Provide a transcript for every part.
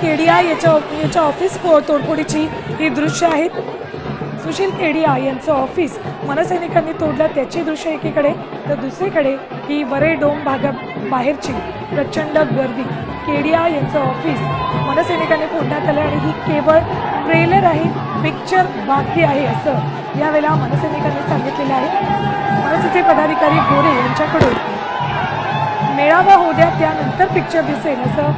केडिया याच्या याच्या ऑफिस तोडफोडीची ही दृश्य आहेत सुशील केडिया यांचं ऑफिस मनसैनिकांनी तोडलं त्याची दृश्य एकीकडे तर दुसरीकडे ही वरे डोम भागा बाहेरची प्रचंड गर्दी. केडिया यांचं ऑफिस मनसैनिकांनी फोडण्यात आलं आणि ही केवळ ट्रेलर आहे पिक्चर बाकी आहे असं यावेळेला मनसैनिकांनी सांगितलेलं आहे. मनसेचे पदाधिकारी गोरे यांच्याकडून मेळावा होऊ द्या त्यानंतर पिक्चर दिसेल. असं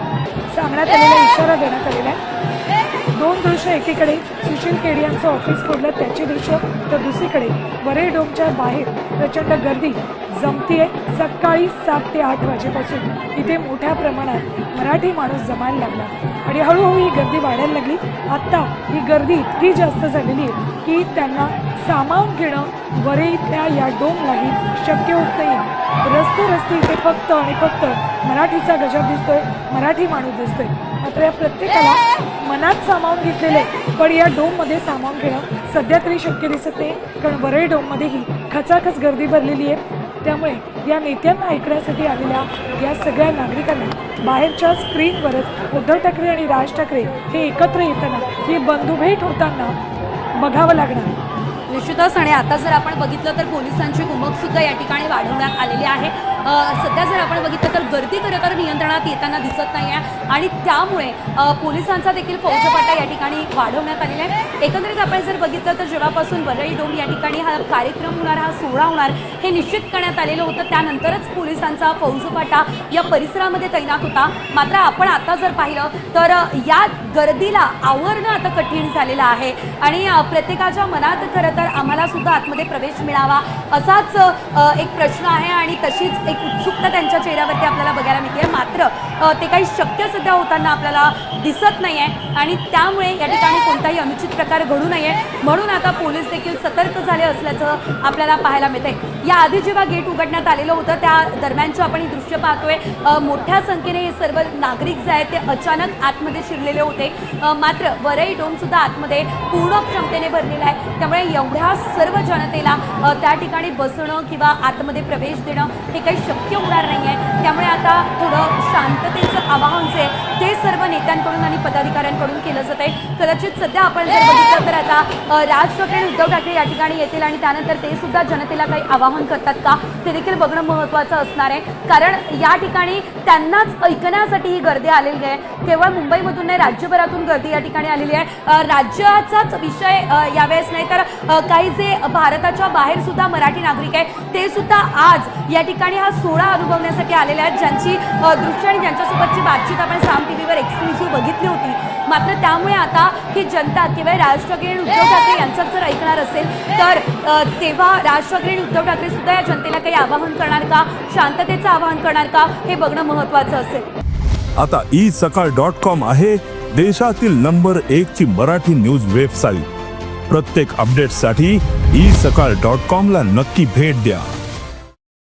सांगण्यात आलेला इशारा देण्यात आलेला आहे. दोन दृश्य एकीकडे सुशील केडी यांचं ऑफिस फोडलं त्याची दृश्य तर दुसरीकडे. वरे डोमच्या बाहेर प्रचंड गर्दी. जमतीये सकाळी सात ते आठ वाजेपासून. इथे मोठ्या प्रमाणात मराठी माणूस जमायला लागला. आणि हळूहळू ही गर्दी वाढायला लागली. आत्ता ही गर्दी इतकी जास्त झालेली आहे की त्यांना सामावून घेणं वरे इथल्या या डोमलाही शक्य होत नाही रस्ते रस्ते इथे फक्त आणि फक्त मराठीचा गजब दिसतोय मराठी माणूस दिसतोय. मात्र या प्रत्येकाला मनात सामावून घेतलेले पण या डोममध्ये सामावून घेणं सध्या तरी शक्य दिसत नाही कारण वरळी डोममध्येही खचाखच गर्दी भरलेली आहे. त्यामुळे या नेत्यांना ऐकण्यासाठी आलेल्या या सगळ्या नागरिकांना बाहेरच्या स्क्रीनवरच उद्धव ठाकरे आणि राज ठाकरे हे एकत्र येताना ही बंधुभेट होताना बघावं लागणार. निश्चितच. आणि आता जर आपण बघितलं तर पोलिसांची कुमक सुद्धा या ठिकाणी वाढवण्यात आलेली आहे. सध्या जर आपण बघितलं तर गर्दी खरं तर नियंत्रणात येताना दिसत नाही आहे आणि त्यामुळे पोलिसांचा देखील फौजपाटा या ठिकाणी वाढवण्यात आलेला आहे. एकंदरीत आपण जर बघितलं तर जेव्हापासून वरळी डोम या ठिकाणी हा कार्यक्रम होणार हा सोहळा होणार हे निश्चित करण्यात आलेलं होतं. त्यानंतरच पोलिसांचा फौजपाटा या परिसरामध्ये तैनात होता. मात्र आपण आता जर पाहिलं तर या गर्दीला आवरणं आता कठीण झालेलं आहे. आणि प्रत्येकाच्या मनात खरं तर आम्हाला सुद्धा आतमध्ये प्रवेश मिळावा असाच एक प्रश्न आहे आणि तशीच एक उत्सुकता त्यांच्या चेहऱ्यावरती आपल्याला बघायला मिळते. मात्र ते काही शक्य सध्या होताना आपल्याला दिसत नाही आहे आणि त्यामुळे या ठिकाणी कोणताही अनुचित प्रकार घडू नये. म्हणून आता पोलीस देखील सतर्क झाले असल्याचं आपल्याला पाहायला मिळते या आधी जेव्हा गेट उघडण्यात आलेलं होतं त्या दरम्यानचं आपण ही दृश्य पाहतोय. मोठ्या संख्येने हे सर्व नागरिक जे आहेत ते अचानक आतमध्ये शिरलेले होते. मात्र वरई डोम सुद्धा आतमध्ये पूर्ण क्षमतेने भरलेला आहे. त्यामुळे एवढ्या सर्व जनतेला त्या ठिकाणी बसणं किंवा आतमध्ये प्रवेश देणं हे काही शक्य होणार नाही आहे त्यामुळे आता थोडं शांततेचं आवाहन जे आहे ते सर्व नेत्यांकडून आणि पदाधिकाऱ्यांकडून केलं जात आहे कदाचित सध्या आपण जर बघितलं तर आता राज ठाकरे उद्धव ठाकरे या ठिकाणी येतील आणि त्यानंतर ते सुद्धा जनतेला काही आवाहन करतात का? ते देखील बघणं महत्त्वाचं असणार आहे. कारण या ठिकाणी त्यांनाच ऐकण्यासाठी ही गर्दी आलेली आहे. केवळ मुंबईमधून नाही राज्यभरातून गर्दी या ठिकाणी आलेली आहे. राज्याचाच विषय यावेळेस नाही तर काही जे भारताच्या बाहेर सुद्धा मराठी नागरिक आहे ते सुद्धा आज या ठिकाणी हा सोहळा अनुभवण्यासाठी आलेले आहेत ज्यांची दृश्य आणि ज्यांच्यासोबतची बातचीत आपण साम टी व्हीवर एक्सक्लुझिव्ह बघितली होती. मात्र त्यामुळे आता ही जनता केवळ राज ठाकरे आणि उद्धव ठाकरे यांचाच जर ऐकणार असेल तर तेव्हा राज ठाकरे आणि उद्धव ठाकरे सुद्धा या जनतेला काही आवाहन करणार का? शांततेचं आवाहन करणार का? हे बघणं महत्त्वाचं असेल. आता ई सकाळ डॉट कॉम आहे देशातील नंबर एक ची मराठी न्यूज वेबसाईट. प्रत्येक अपडेटसाठी ई सकाळ डॉट कॉम ला नक्की भेट द्या.